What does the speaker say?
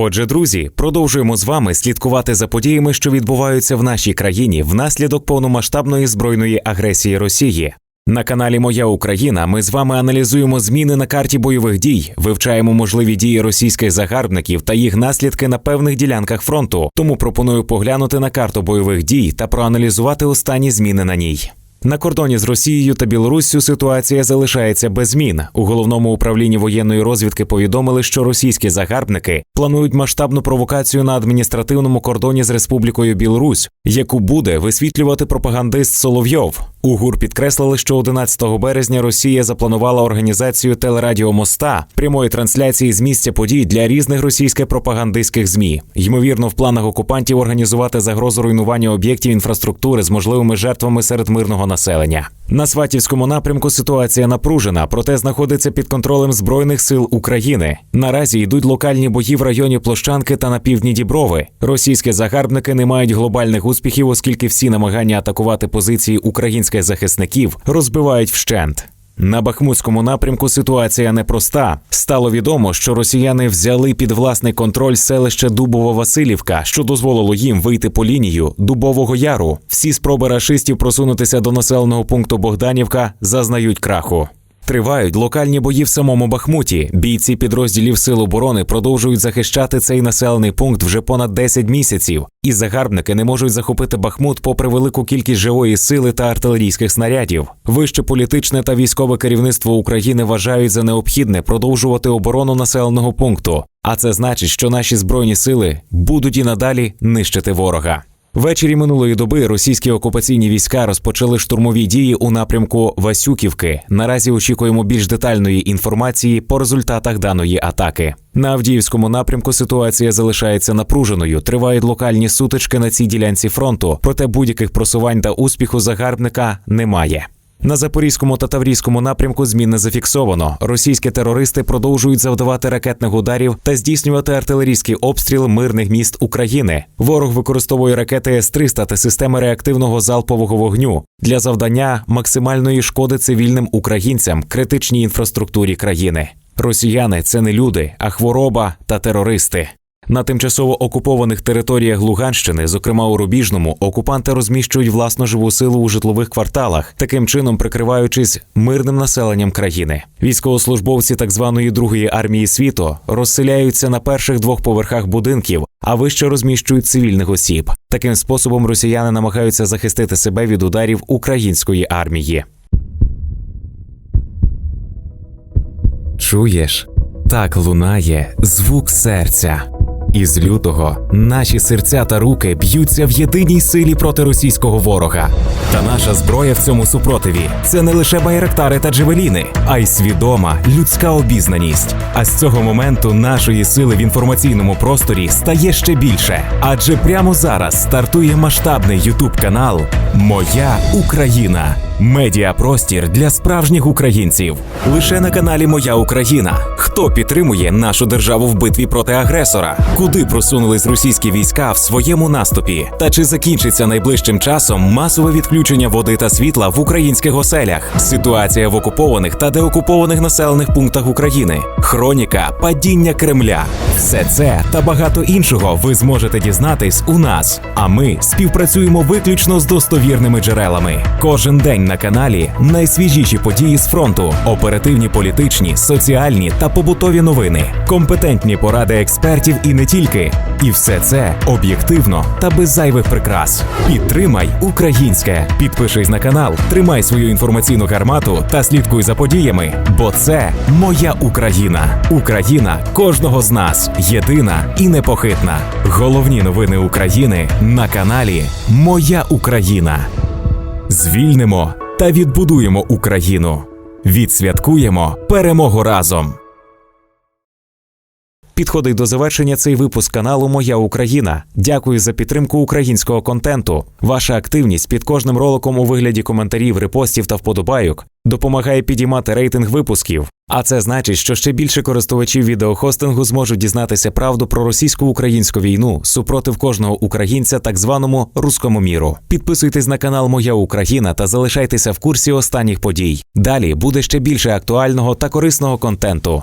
Отже, друзі, продовжуємо з вами слідкувати за подіями, що відбуваються в нашій країні внаслідок повномасштабної збройної агресії Росії. На каналі Моя Україна ми з вами аналізуємо зміни на карті бойових дій, вивчаємо можливі дії російських загарбників та їх наслідки на певних ділянках фронту. Тому пропоную поглянути на карту бойових дій та проаналізувати останні зміни на ній. На кордоні з Росією та Білоруссю ситуація залишається без змін. У головному управлінні воєнної розвідки повідомили, що російські загарбники планують масштабну провокацію на адміністративному кордоні з Республікою Білорусь, яку буде висвітлювати пропагандист Соловйов. У ГУР підкреслили, що 11 березня Росія запланувала організацію телерадіо Моста прямої трансляції з місця подій для різних російських пропагандистських змі. Ймовірно, в планах окупантів організувати загрозу руйнування об'єктів інфраструктури з можливими жертвами серед мирного населення. На Сватівському напрямку ситуація напружена, проте знаходиться під контролем збройних сил України. Наразі йдуть локальні бої в районі Площанки та на півдні Діброви. Російські загарбники не мають глобальних успіхів, оскільки всі намагання атакувати позиції українських захисників розбивають вщент. На Бахмутському напрямку ситуація непроста. Стало відомо, що росіяни взяли під власний контроль селище Дубово-Василівка, що дозволило їм вийти по лінію Дубового Яру. Всі спроби рашистів просунутися до населеного пункту Богданівка зазнають краху. Тривають локальні бої в самому Бахмуті. Бійці підрозділів Сил оборони продовжують захищати цей населений пункт вже понад 10 місяців, і загарбники не можуть захопити Бахмут попри велику кількість живої сили та артилерійських снарядів. Вище політичне та військове керівництво України вважають за необхідне продовжувати оборону населеного пункту. А це значить, що наші збройні сили будуть і надалі нищити ворога. Ввечері минулої доби російські окупаційні війська розпочали штурмові дії у напрямку Васюківки. Наразі очікуємо більш детальної інформації по результатах даної атаки. На Авдіївському напрямку ситуація залишається напруженою. Тривають локальні сутички на цій ділянці фронту, проте будь-яких просувань та успіху загарбника немає. На запорізькому та таврійському напрямку змін не зафіксовано. Російські терористи продовжують завдавати ракетних ударів та здійснювати артилерійський обстріл мирних міст України. Ворог використовує ракети С-300 та системи реактивного залпового вогню для завдання максимальної шкоди цивільним українцям, критичній інфраструктурі країни. Росіяни це не люди, а хвороба та терористи. На тимчасово окупованих територіях Луганщини, зокрема у Рубіжному, окупанти розміщують власну живу силу у житлових кварталах, таким чином прикриваючись мирним населенням країни. Військовослужбовці так званої другої армії світу розселяються на перших двох поверхах будинків, а вище розміщують цивільних осіб. Таким способом росіяни намагаються захистити себе від ударів української армії. Чуєш? Так лунає звук серця. Із лютого наші серця та руки б'ються в єдиній силі проти російського ворога. Та наша зброя в цьому супротиві це не лише байрактари та джевеліни, а й свідома людська обізнаність. А з цього моменту нашої сили в інформаційному просторі стає ще більше. Адже прямо зараз стартує масштабний ютуб канал Моя Україна. Медіапростір для справжніх українців. Лише на каналі Моя Україна. Хто підтримує нашу державу в битві проти агресора? Куди просунулись російські війська в своєму наступі? Та чи закінчиться найближчим часом масове відключення води та світла в українських оселях? Ситуація в окупованих та деокупованих населених пунктах України, хроніка падіння Кремля. Все це та багато іншого ви зможете дізнатись у нас. А ми співпрацюємо виключно з достовірними джерелами. Кожен день на каналі найсвіжіші події з фронту, оперативні політичні, соціальні та побутові новини, компетентні поради експертів і не тільки. І все це об'єктивно та без зайвих прикрас. Підтримай українське. Підпишись на канал, тримай свою інформаційну гармату та слідкуй за подіями, бо це моя Україна. Україна кожного з нас єдина і непохитна. Головні новини України на каналі Моя Україна. Звільнимо та відбудуємо Україну. Відсвяткуємо перемогу разом. Підходить до завершення цей випуск каналу Моя Україна. Дякую за підтримку українського контенту. Ваша активність під кожним роликом у вигляді коментарів, репостів та вподобайок допомагає підіймати рейтинг випусків. А це значить, що ще більше користувачів відеохостингу зможуть дізнатися правду про російсько-українську війну супротив кожного українця, так званому руському міру. Підписуйтесь на канал Моя Україна та залишайтеся в курсі останніх подій. Далі буде ще більше актуального та корисного контенту.